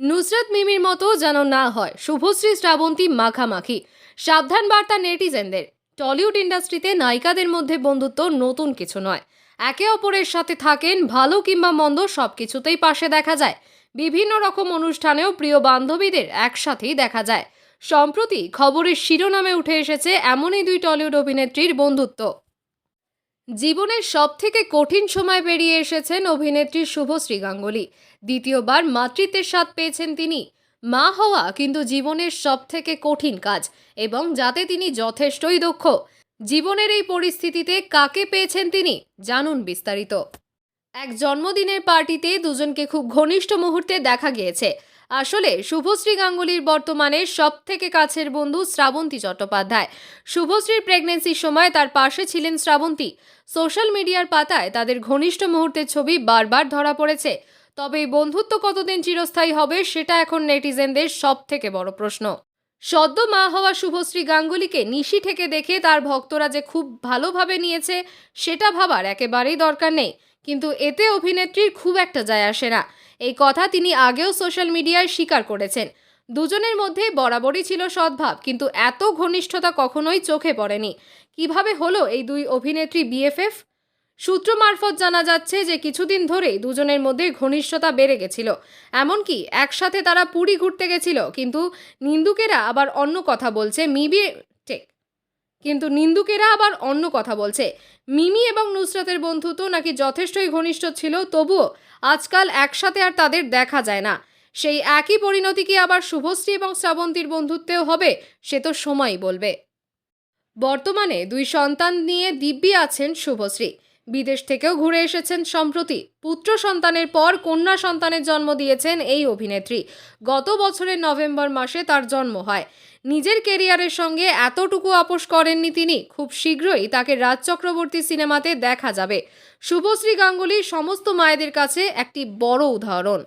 নুসরাত মিমির মতো যেন না হয়, শুভশ্রী শ্রাবন্তী মাখামাখি। সাবধান বার্তা নেটিজেনদের, টলিউড ইন্ডাস্ট্রিতে নায়িকাদের মধ্যে বন্ধুত্ব নতুন কিছু নয়। একে অপরের সাথে থাকেন ভালো কিংবা মন্দ সব কিছুতেই পাশে দেখা যায়। বিভিন্ন রকম অনুষ্ঠানেও প্রিয় বান্ধবীদের একসাথেই দেখা যায়। সম্প্রতি খবরের শিরোনামে উঠে এসেছে এমনই দুই টলিউড অভিনেত্রীর বন্ধুত্ব। জীবনের সব থেকে কঠিন সময় পেরিয়ে এসেছেন অভিনেত্রী শুভশ্রী গাঙ্গুলি। দ্বিতীয়বার মাতৃত্বের স্বাদ পেয়েছেন তিনি। মা হওয়া কিন্তু জীবনের সব থেকে কঠিন কাজ এবং যাতে তিনি যথেষ্টই দক্ষ। জীবনের এই পরিস্থিতিতে কাকে পেয়েছেন তিনি জানুন বিস্তারিত। এক জন্মদিনের পার্টিতে দুজনকে খুব ঘনিষ্ঠ মুহূর্তে দেখা গিয়েছে। আসলে শুভশ্রী গাঙ্গুলির বর্তমানে সব থেকে কাছের বন্ধু শ্রাবন্তী চট্টোপাধ্যায়। শুভশ্রীর প্রেগনেন্সির সময় তার পাশে ছিলেন শ্রাবন্তী। সোশ্যাল মিডিয়ার পাতায় তাদের ঘনিষ্ঠ মুহূর্তের ছবি বারবার ধরা পড়েছে। তবে এই বন্ধুত্ব কতদিন চিরস্থায়ী হবে সেটা এখন নেটিজেনদের সব থেকে বড় প্রশ্ন। সদ্য মা হওয়া শুভশ্রী গাঙ্গুলিকে নিশি থেকে দেখে তার ভক্তরা যে খুব ভালোভাবে নিয়েছে, সেটা ভাবার একেবারেই দরকার নেই। কিন্তু এতে অভিনেত্রীর খুব একটা যায় আসে না। এই কথা তিনি আগেও সোশ্যাল মিডিয়ায় স্বীকার করেছেন। দুজনের মধ্যে বরাবরই ছিল সদ্ভাব, কিন্তু এত ঘনিষ্ঠতা কখনোই চোখে পড়েনি। কীভাবে হলো এই দুই অভিনেত্রী বিএফএফ? সূত্র মারফত জানা যাচ্ছে যে কিছুদিন ধরেই দুজনের মধ্যে ঘনিষ্ঠতা বেড়ে গেছিল। এমনকি একসাথে তারা পুরী ঘুরতে গেছিল, কিন্তু নিন্দুকেরা আবার অন্য কথা বলছে মিবি টেক। কিন্তু নিন্দুকেরা আবার অন্য কথা বলছে। মিমি এবং নুসরাতের বন্ধুত্ব নাকি যথেষ্টই ঘনিষ্ঠ ছিল, তবুও আজকাল একসাথে আর তাদের দেখা যায় না। সেই একই পরিণতি কি আবার শুভশ্রী এবং শ্রাবন্তীর বন্ধুত্বেও হবে, সে তো সময় বলবে। বর্তমানে দুই সন্তান নিয়ে দিব্যি আছেন শুভশ্রী। বিদেশ থেকেও ঘুরে এসেছেন সম্প্রতি। পুত্র সন্তানের পর কন্যা সন্তানের জন্ম দিয়েছেন এই অভিনেত্রী। গত বছরের নভেম্বর মাসে তার জন্ম হয়। নিজের কেরিয়ারের সঙ্গে এতটুকু আপোষ করেননি তিনি। খুব শীঘ্রই তাকে রাজ চক্রবর্তী সিনেমাতে দেখা যাবে। শুভশ্রী গাঙ্গুলি সমস্ত মায়েদের কাছে একটি বড় উদাহরণ।